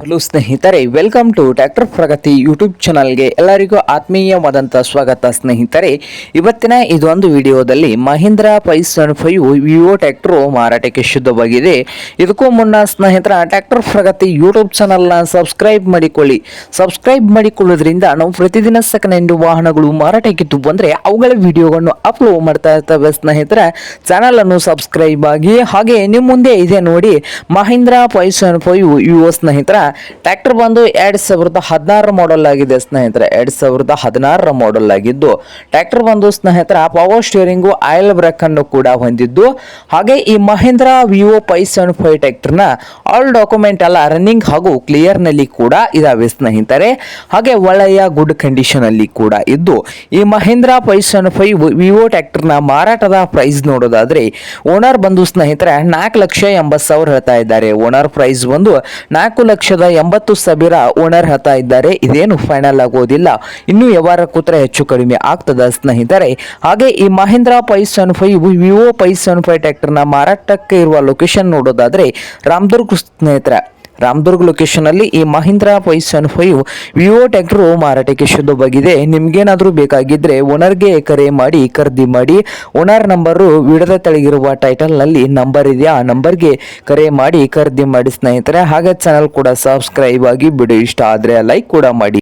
Hello ಸ್ನೇಹಿತರೆ welcome to tractor Pragati YouTube ಚಾನಲ್ಗೆ ಎಲ್ಲರಿಗೂ ಆತ್ಮೀಯವಾದಂಥ ಸ್ವಾಗತ ಸ್ನೇಹಿತರೆ. ಇವತ್ತಿನ ಇದೊಂದು ವಿಡಿಯೋದಲ್ಲಿ ಮಹೀಂದ್ರ ಪೈಸನ್ ಫೈವ್ ವಿವೋ ಟ್ಯಾಕ್ಟ್ರು ಮಾರಾಟಕ್ಕೆ ಶುದ್ಧವಾಗಿದೆ ಇದಕ್ಕೂ ಮುನ್ನ ಸ್ನೇಹಿತರ ಟ್ಯಾಕ್ಟರ್ ಪ್ರಗತಿ ಯೂಟ್ಯೂಬ್ ಚಾನಲ್ನ ಸಬ್ಸ್ಕ್ರೈಬ್ ಮಾಡಿಕೊಳ್ಳಿ. ಸಬ್ಸ್ಕ್ರೈಬ್ ಮಾಡಿಕೊಳ್ಳೋದ್ರಿಂದ ನಾವು ಪ್ರತಿದಿನ ಸೆಕೆಂಡ್ ವಾಹನಗಳು ಮಾರಾಟಕ್ಕೆ ಬಂದರೆ ಅವುಗಳ ವಿಡಿಯೋಗಳನ್ನು ಅಪ್ಲೋಡ್ ಮಾಡ್ತಾ ಇರ್ತವೆ ಸ್ನೇಹಿತರ. ಚಾನಲನ್ನು ಸಬ್ಸ್ಕ್ರೈಬ್ ಆಗಿ, ಹಾಗೆ ನಿಮ್ಮ ಮುಂದೆ ಇದೆ ನೋಡಿ ಮಹೀಂದ್ರ ಪೈಸನ್ ಫೈವ್ ವಿವೋ ಸ್ನೇಹಿತರ. ಟ್ರ್ಯಾಕ್ಟರ್ ಬಂದು ಎರಡು ಸಾವಿರದ ಹದಿನಾರರ ಮಾಡೆಲ್ ಆಗಿದೆ ಸ್ನೇಹಿತರೆ. ಎರಡ್ ಸಾವಿರದ ಹದಿನಾರರ ಮಾಡೆಲ್ ಆಗಿದ್ದು, ಟ್ರ್ಯಾಕ್ಟರ್ ಬಂದು ಸ್ನೇಹಿತರ ಪವರ್ ಸ್ಟೇರಿಂಗು ಆಯಿಲ್ ಬ್ರೇಕ್ ಅನ್ನು ಕೂಡ ಹೊಂದಿದ್ದು. ಹಾಗೆ ಈ ಮಹೇಂದ್ರ ವಿವೋ ಪೈ ಸೆವೆನ್ ಫೈವ್ ಟ್ರ್ಯಾಕ್ಟರ್ನ ಆಲ್ ಡಾಕ್ಯುಮೆಂಟ್ ಎಲ್ಲ ರನ್ನಿಂಗ್ ಹಾಗೂ ಕ್ಲಿಯರ್ನಲ್ಲಿ ಕೂಡ ಇದಾವೆ ಸ್ನೇಹಿತರೆ. ಹಾಗೆ ಒಳ್ಳೆಯ ಗುಡ್ ಕಂಡೀಷನ್ ಅಲ್ಲಿ ಕೂಡ ಇದ್ದು, ಈ ಮಹೇಂದ್ರ ಪೈ ಸೆವೆನ್ ಫೈವ್ ವಿವೋ ಟ್ರ್ಯಾಕ್ಟರ್ನ ಮಾರಾಟದ ಪ್ರೈಸ್ ನೋಡೋದಾದ್ರೆ ಓನರ್ ಬಂದು ಸ್ನೇಹಿತರೆ ನಾಲ್ಕು ಲಕ್ಷ ಎಂಬತ್ತು ಸಾವಿರ ಹೇಳ್ತಾ ಇದ್ದಾರೆ. ಓನರ್ ಪ್ರೈಸ್ ಬಂದು ನಾಲ್ಕು ಲಕ್ಷದ ಎಂಬತ್ತು ಸಾವಿರ ಓನರ್ ಹತ ಇದ್ದಾರೆ. ಇದೇನು ಫೈನಲ್ ಆಗೋದಿಲ್ಲ. ಇನ್ನು ವ್ಯವಹಾರ ಕೂತ್ರೆ ಹೆಚ್ಚು ಕಡಿಮೆ ಆಗ್ತದ ಸ್ನೇಹಿತರೆ. ಹಾಗೆ ಈ ಮಹೇಂದ್ರ ಪೈ ಸೆವೆನ್ ಫೈವ್ ವಿವೋ ಪೈ ಸೆವೆನ್ ಫೈವ್ ಟ್ರ್ಯಾಕ್ಟರ್ನ ಮಾರಾಟಕ್ಕೆ ಇರುವ ಲೊಕೇಶನ್ ನೋಡೋದಾದ್ರೆ ರಾಮದುರ್ಗ್ ಸ್ನೇಹಿತರೆ. ರಾಮದುರ್ಗ್ ಲೊಕೇಶನ್ ಅಲ್ಲಿ ಈ ಮಹೀಂದ್ರಾ ಸೆವೆನ್ ಫೈವ್ ವಿವೋ ಟ್ಯಾಕ್ಟ್ರು ಮಾರಾಟಕ್ಕೆ ಶುದ್ಧವಾಗಿದೆ. ನಿಮಗೇನಾದರೂ ಬೇಕಾಗಿದ್ದರೆ ಓನರ್ಗೆ ಕರೆ ಮಾಡಿ, ಖರೀದಿ ಮಾಡಿ, ಓನರ್ ನಂಬರು ವಿಡದ ತಳಗಿರುವ ಟೈಟಲ್ನಲ್ಲಿ ನಂಬರ್ ಇದೆ. ಆ ನಂಬರ್ಗೆ ಕರೆ ಮಾಡಿ, ಖರೀದಿ ಮಾಡಿ ಸ್ನೇಹಿತರೆ, ಹಾಗೆ ಚಾನಲ್ ಕೂಡ ಸಬ್ಸ್ಕ್ರೈಬ್ ಆಗಿ ವಿಡಿಯೋ ಇಷ್ಟ ಆದರೆ ಲೈಕ್ ಕೂಡ ಮಾಡಿ.